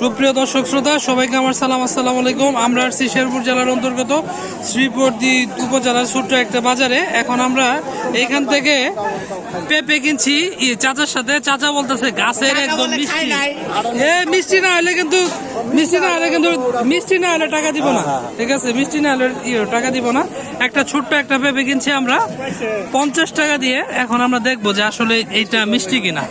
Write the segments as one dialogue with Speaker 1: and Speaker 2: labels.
Speaker 1: সুপ্রিয় দর্শক শ্রোতা সবাইকে আমার সালাম আসসালামু আলাইকুম। আমরা আসছি শেরপুর জেলার অন্তর্গত শ্রীপর্দি উপজেলার ছোট্ট একটা বাজারে। এখন আমরা এখান থেকে পেঁপে কিনছি। চাচার সাথে। চাচা বলতেছে গাছের একদম মিষ্টি। এ মিষ্টি না হলে কিন্তু মিষ্টি না হলে কিন্তু মিষ্টি না হলে টাকা দিব না। ঠিক আছে? মিষ্টি না হলে ইয়ে, টাকা দিব না। একটা ছোট্ট একটা পেঁপে কিনছি আমরা। পঞ্চাশ টাকা দিয়ে। এখন আমরা দেখব যে আসলে এইটা মিষ্টি কিনা।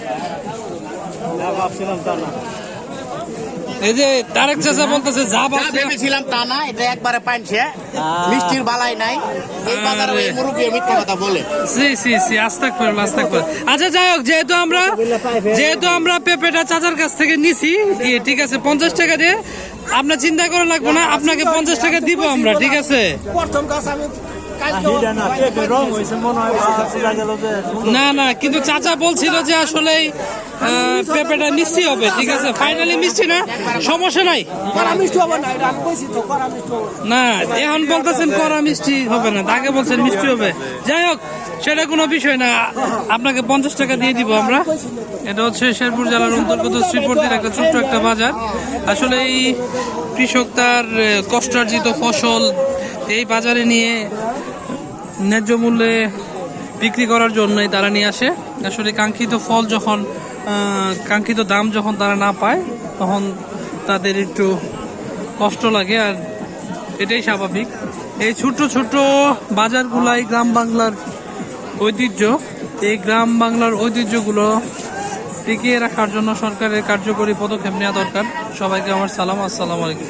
Speaker 1: এই যে তারেক চাচা বলতেছে যা
Speaker 2: যা
Speaker 1: ভেবেছিলাম
Speaker 2: তা না এটা একবারে পাইছে মিষ্টির বালাই নাই। এই বাজারে ওই মুরব্বী মিথ্যা কথা বলে।
Speaker 1: সি সি সি আস্তাক করল আচ্ছা যাই হোক যেহেতু আমরা যেহেতু আমরা পেঁপেটা চাচার কাছ থেকে নিছি ঠিক আছে পঞ্চাশ টাকা দিয়ে আপনার চিন্তা করা লাগবে না আপনাকে পঞ্চাশ টাকা দিব আমরা ঠিক আছে?
Speaker 2: প্রথম আমি
Speaker 3: মনে হয়
Speaker 1: না না কিন্তু চাচা বলছিল যে আসলে পেঁপেটা মিষ্টি হবে ঠিক আছে? ফাইনালি মিষ্টি না? সমস্যা নাই?
Speaker 3: না
Speaker 1: এখন বলতেছেন করা মিষ্টি হবে না তাকে বলছেন মিষ্টি হবে। যাই হোক সেটা কোনো বিষয় না আপনাকে পঞ্চাশ টাকা দিয়ে দিব আমরা। এটা হচ্ছে শেরপুর জেলার অন্তর্গত শ্রীপর্তির একটা ছোট্ট একটা বাজার। আসলে এই কৃষক তার কষ্টার্জিত ফসল এই বাজারে নিয়ে ন্যায্য মূল্যে বিক্রি করার জন্যই তারা নিয়ে আসে। আসলে কাঙ্ক্ষিত ফল যখন কাঙ্ক্ষিত দাম যখন তারা না পায়, তখন তাদের একটু কষ্ট লাগে আর এটাই স্বাভাবিক। এই ছোট ছোট বাজারগুলাই গ্রাম বাংলার ঐতিহ্য। এই গ্রাম বাংলার ঐতিহ্যগুলো টিকিয়ে রাখার জন্য সরকারের কার্যকরী পদক্ষেপ নেওয়া দরকার। সবাইকে আমার সালাম, আসসালামু আলাইকুম।